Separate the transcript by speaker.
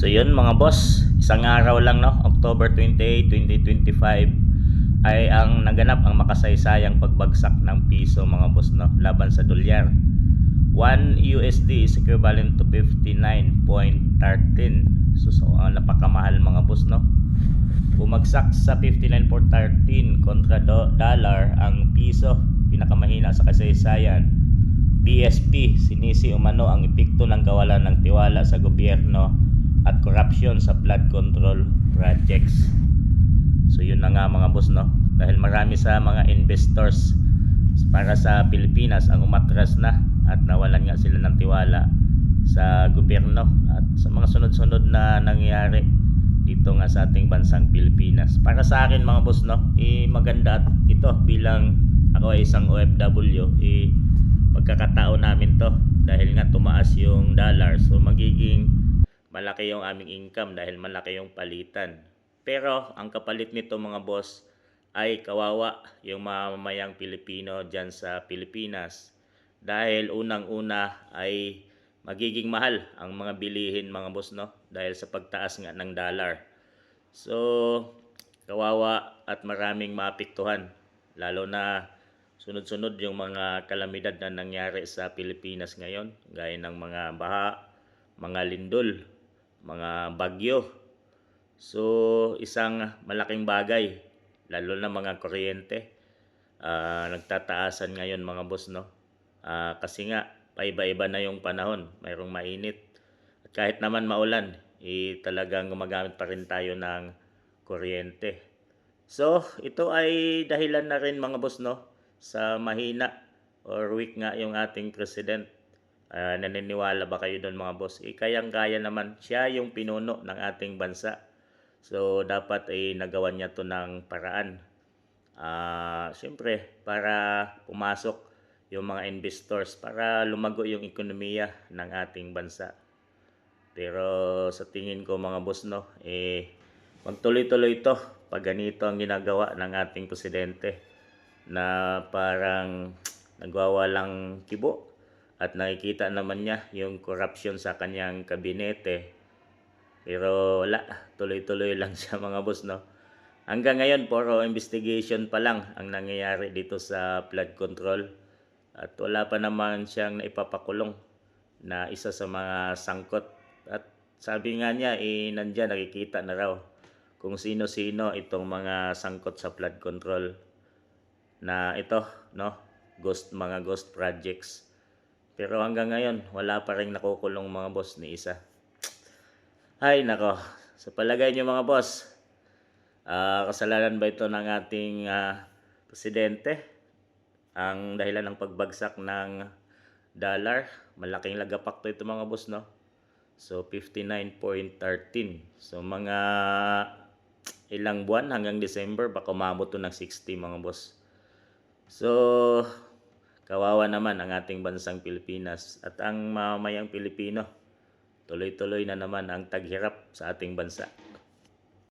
Speaker 1: So yun mga boss, isang araw lang no, October 28, 2025 ay ang naganap ang makasaysayang pagbagsak ng piso mga boss no, laban sa dolyar. 1 USD is equivalent to 59.13. So, so ang napakamahal mga boss no. Bumagsak sa 59.13 kontra do- dollar ang piso, pinakamahina sa kasaysayan. BSP, sinisi umano ang epekto ng kawalan ng tiwala sa gobyerno at corruption sa flood control projects. So yun na nga mga boss no. Dahil marami sa mga investors para sa Pilipinas ang umatras na at nawalan nga sila ng tiwala sa gobyerno at sa mga sunod-sunod na nangyari dito nga sa ating bansang Pilipinas. Para sa akin mga boss no, eh, maganda ito bilang ako ay isang OFW, eh, pagkakatao namin to dahil nga tumaas yung dollar. So magiging malaki yung aming income dahil malaki yung palitan. Pero ang kapalit nito mga boss ay kawawa yung mamamayang Pilipino dyan sa Pilipinas. Dahil unang-una ay magiging mahal ang mga bilihin mga boss no dahil sa pagtaas nga ng dollar. So kawawa at maraming maapektuhan lalo na sunod-sunod yung mga kalamidad na nangyari sa Pilipinas ngayon gaya ng mga baha, mga lindol, mga bagyo. So isang malaking bagay lalo na mga kuryente. Ah, nagtataasan ngayon mga boss no? Ah, kasi nga paiba-iba na yung panahon. Mayroong mainit. At kahit naman maulan eh, talagang gumagamit pa rin tayo ng kuryente. So ito ay dahilan na rin mga boss no? Sa mahina or weak nga yung ating president Ah, naniniwala ba kayo doon mga boss? Eh, kayang-kaya naman siya yung pinuno ng ating bansa. So dapat ay nagawa niya to ng paraan. Ah, siyempre para pumasok yung mga investors para lumago yung ekonomiya ng ating bansa. Pero sa tingin ko mga boss no, eh magtuloy-tuloy ito pag ganito ang ginagawa ng ating presidente na parang nagwawalang kibo at nakikita naman niya yung corruption sa kanyang kabinete. Pero wala, tuloy-tuloy lang siya mga boss no. Hanggang ngayon, puro investigation pa lang ang nangyayari dito sa flood control. At wala pa naman siyang naipapakulong na isa sa mga sangkot. At sabi nga niya, eh, nandyan, nakikita na raw kung sino-sino itong mga sangkot sa flood control na ito, no? Ghost, mga ghost projects. Pero hanggang ngayon, wala pa rin nakukulong mga boss ni isa. Ay, nako. Sa palagay niyo mga boss, ah, kasalanan ba ito ng ating ah, presidente? Ang dahilan ng pagbagsak ng dollar, malaking lagapak to ito mga boss, no? So, 59.13. So, mga ilang buwan hanggang December, baka umabot to ng 60 mga boss. So, kawawa naman ang ating bansang Pilipinas at ang mamamayang Pilipino. Tuloy-tuloy na naman ang taghirap sa ating bansa.